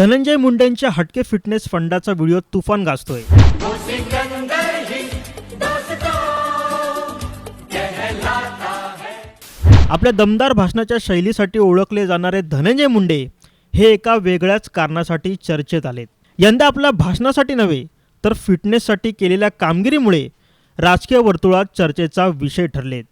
धनंजय मुंडेंच्या हटके फिटनेस फंडाचा व्हिडिओ तुफान गाजतोय. आपल्या दमदार भाषणाच्या शैलीसाठी ओळखले जाणारे धनंजय मुंडे हे एका वेगळ्याच कारणासाठी चर्चेत आलेत. यंदा आपल्या भाषणासाठी नव्हे तर फिटनेससाठी केलेल्या कामगिरीमुळे राजकीय वर्तुळात चर्चेचा विषय ठरलेत.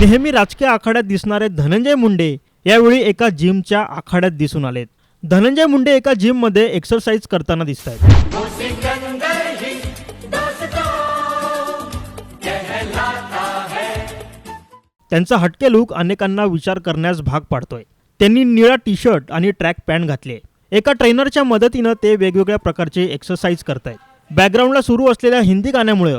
नेहमी राजकीय आखाड्यात दिसणारे धनंजय मुंडे यावेळी एका जिमच्या आखाड्यात दिसून आलेत. धनंजय मुंडे एका जिममध्ये एक्सरसाइज करताना दिसत आहेत त्यांचा हटके लुक अनेकांना विचार करण्यास भाग पाडतोय. त्यांनी निळा टी शर्ट आणि ट्रॅक पॅन्ट घातले. एका ट्रेनरच्या मदतीनं ते वेगवेगळ्या प्रकारचे एक्सरसाइज करतायत. बॅकग्राऊंडला सुरू असलेल्या हिंदी गाण्यामुळे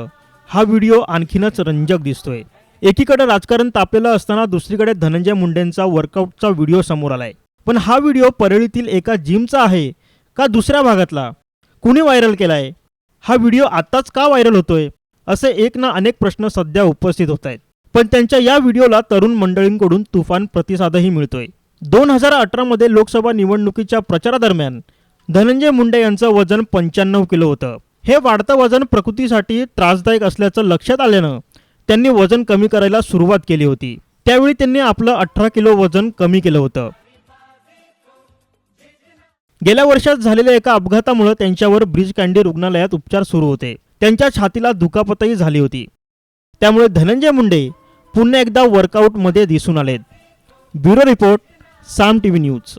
हा व्हिडिओ आणखीनच रंजक दिसतोय. एकीकडे राजकारण तापलेलं असताना दुसरीकडे धनंजय मुंडेंचा वर्कआउटचा व्हिडिओ समोर आलाय. पण हा व्हिडिओ परळीतील एका जिमचा आहे का दुसऱ्या भागातला? कुणी व्हायरल केलाय? हा व्हिडिओ आत्ताच का व्हायरल होतोय? असे एक ना अनेक प्रश्न सध्या उपस्थित होत आहेत. पण त्यांच्या या व्हिडिओला तरुण मंडळींकडून तुफान प्रतिसादही मिळतोय. दोन हजार अठरामध्ये लोकसभा निवडणुकीच्या प्रचारादरम्यान धनंजय मुंडे यांचं वजन पंच्याण्णव किलो होतं. हे वाढतं वजन प्रकृतीसाठी त्रासदायक असल्याचं लक्षात आल्यानं त्यांनी वजन कमी करायला सुरुवात केली होती. त्यावेळी त्यांनी आपलं अठरा किलो वजन कमी केलं होतं. गेल्या वर्षात झालेल्या एका अपघातामुळे त्यांच्यावर ब्रिज कँडी रुग्णालयात उपचार सुरू होते. त्यांच्या छातीला दुखापतही झाली होती. त्यामुळे धनंजय मुंडे पुन्हा एकदा वर्कआउटमध्ये दिसून आलेत. Bureau report Saam TV news.